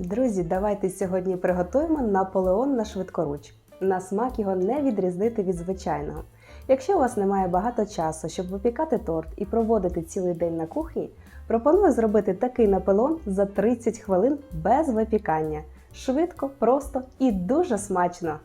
Друзі, давайте сьогодні приготуємо Наполеон на швидкоруч. На смак його не відрізнити від звичайного. Якщо у вас немає багато часу, щоб випікати торт і проводити цілий день на кухні, пропоную зробити такий Наполеон за 30 хвилин без випікання. Швидко, просто і дуже смачно.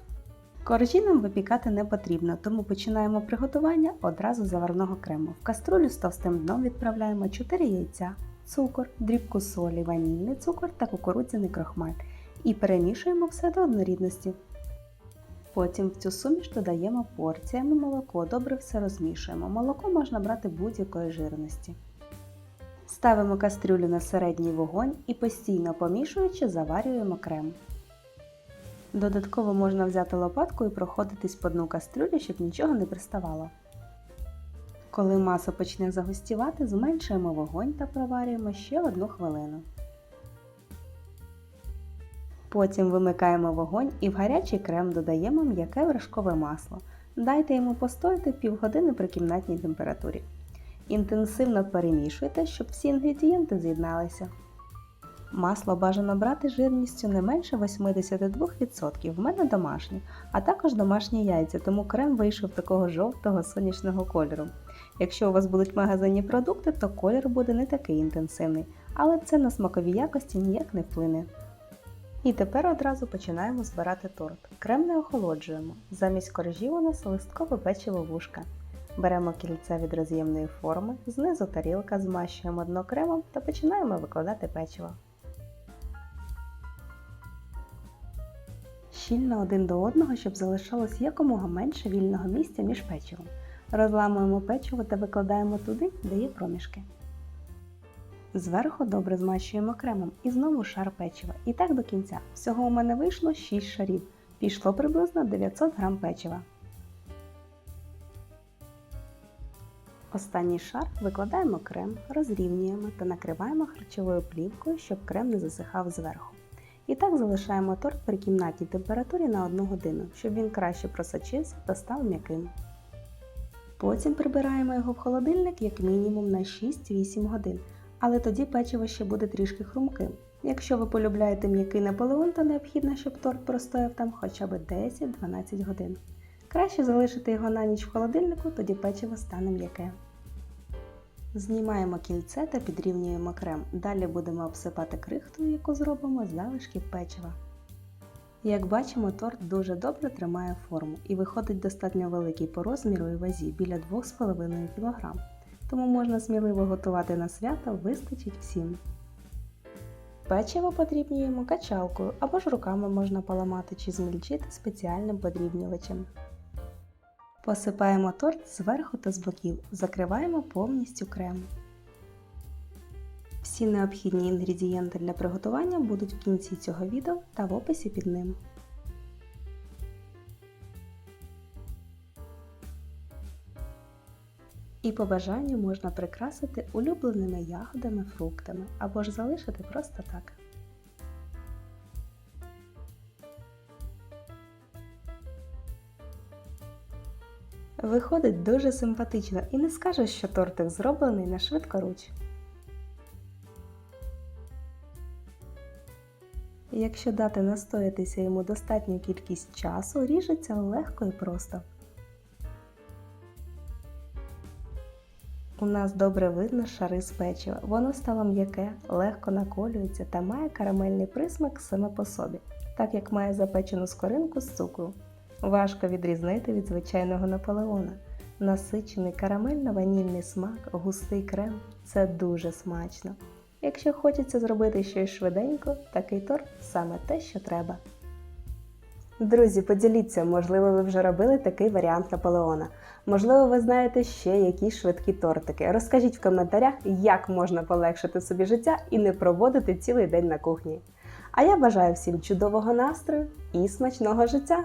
Коржі нам випікати не потрібно, тому починаємо приготування одразу заварного крему. В каструлю з товстим дном відправляємо 4 яйця, цукор, дрібку солі, ванільний цукор та кукурудзяний крохмаль і перемішуємо все до однорідності. Потім в цю суміш додаємо порціями молоко, добре все розмішуємо. Молоко можна брати будь-якої жирності. Ставимо кастрюлю на середній вогонь і постійно помішуючи заварюємо крем. Додатково можна взяти лопатку і проходитись по дну кастрюлі, щоб нічого не приставало. Коли маса почне загустівати, зменшуємо вогонь та проварюємо ще одну хвилину. Потім вимикаємо вогонь і в гарячий крем додаємо м'яке вершкове масло. Дайте йому постояти півгодини при кімнатній температурі. Інтенсивно перемішуйте, щоб всі інгредієнти з'єдналися. Масло бажано брати жирністю не менше 82%, в мене домашнє, а також домашні яйця, тому крем вийшов такого жовтого сонячного кольору. Якщо у вас будуть магазинні продукти, то колір буде не такий інтенсивний, але це на смакові якості ніяк не вплине. І тепер одразу починаємо збирати торт. Крем не охолоджуємо. Замість коржів у нас листкове печиво вушка. Беремо кільце від роз'ємної форми, знизу тарілка, змащуємо дно кремом та починаємо викладати печиво. Щільно один до одного, щоб залишалось якомога менше вільного місця між печивом. Розламуємо печиво та викладаємо туди, де є проміжки. Зверху добре змащуємо кремом і знову шар печива. І так до кінця. Всього у мене вийшло 6 шарів. Пішло приблизно 900 г печива. Останній шар викладаємо крем, розрівнюємо та накриваємо харчовою плівкою, щоб крем не засихав зверху. І так залишаємо торт при кімнатній температурі на 1 годину, щоб він краще просочився та став м'яким. Потім прибираємо його в холодильник як мінімум на 6-8 годин, але тоді печиво ще буде трішки хрумким. Якщо ви полюбляєте м'який наполеон, то необхідно, щоб торт простояв там хоча б 10-12 годин. Краще залишити його на ніч в холодильнику, тоді печиво стане м'яке. Знімаємо кільце та підрівнюємо крем. Далі будемо обсипати крихтою, яку зробимо з залишків печива. Як бачимо, торт дуже добре тримає форму і виходить достатньо великий по розміру і вазі біля 2,5 кг. Тому можна сміливо готувати на свято, вистачить всім. Печиво подрібнюємо качалкою або ж руками можна поламати чи змільчити спеціальним подрібнювачем. Посипаємо торт зверху та з боків, закриваємо повністю крем. Всі необхідні інгредієнти для приготування будуть в кінці цього відео та в описі під ним. І по бажанню можна прикрасити улюбленими ягодами, фруктами або ж залишити просто так. Виходить дуже симпатично і не скажеш, що тортик зроблений на швидкоруч. Якщо дати настоятися йому достатню кількість часу, ріжеться легко і просто. У нас добре видно шари з печива. Воно стало м'яке, легко наколюється та має карамельний присмак саме по собі, так як має запечену скоринку з цукру. Важко відрізнити від звичайного наполеона. Насичений карамельно-ванільний смак, густий крем це дуже смачно. Якщо хочеться зробити щось швиденько, такий торт саме те, що треба. Друзі, поділіться, можливо, ви вже робили такий варіант Наполеона. Можливо, ви знаєте ще якісь швидкі тортики. Розкажіть в коментарях, як можна полегшити собі життя і не проводити цілий день на кухні. А я бажаю всім чудового настрою і смачного життя!